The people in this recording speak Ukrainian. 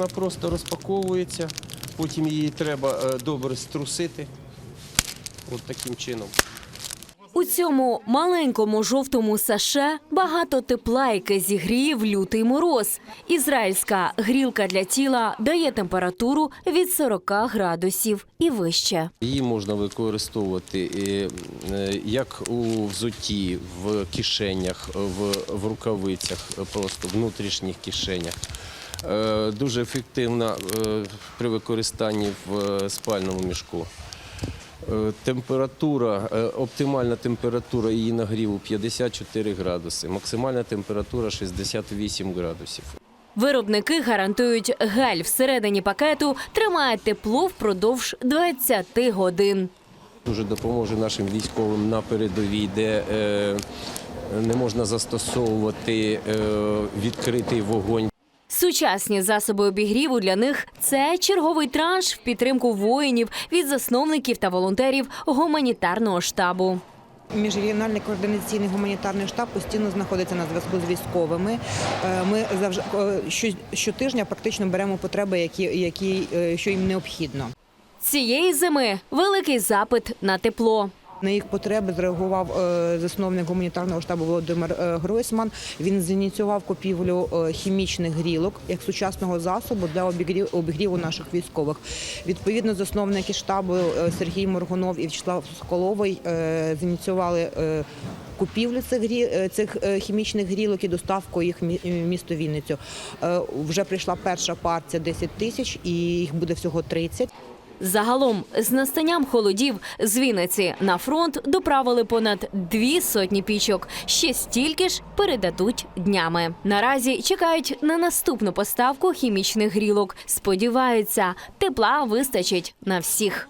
Вона просто розпаковується, потім її треба е, добре струсити. От таким чином. У цьому маленькому жовтому саше багато тепла, яке зігріє в лютий мороз. Ізраїльська грілка для тіла дає температуру від 40 градусів і вище. Її можна використовувати е, як у взутті, в кишенях, в, рукавицях, просто внутрішніх кишенях. Е, Дуже ефективна е, при використанні в спальному мішку. Е, Температура, е, оптимальна температура її нагріву 54 градуси, максимальна температура 68 градусів. Виробники гарантують, гель всередині пакету тримає тепло впродовж 20 годин. Дуже допоможе нашим військовим на передовій, де е, не можна застосовувати відкритий вогонь. Сучасні засоби обігріву для них це черговий транш в підтримку воїнів від засновників та волонтерів гуманітарного штабу. Міжрегіональний координаційний гуманітарний штаб постійно знаходиться на зв'язку з військовими. Е, Ми завжди е, щотижня практично беремо потреби, які, які е, що їм необхідно. Цієї зими великий запит на тепло. На їх потреби зреагував е, засновник гуманітарного штабу Володимир е, Гройсман. Він зініціював купівлю е, хімічних грілок як сучасного засобу для обігріву наших військових. Відповідно, засновники штабу Сергій Моргунов і Вячеслав Соколовий зініціювали купівлю цих хімічних грілок і доставку їх в місто Вінницю. Вже прийшла перша партія 10 тисяч, і їх буде всього 30. Загалом, з настанням холодів з Вінниці на фронт доправили понад дві сотні пічок. Ще стільки ж передадуть днями. Наразі чекають на наступну поставку хімічних грілок. Сподіваються, тепла вистачить на всіх.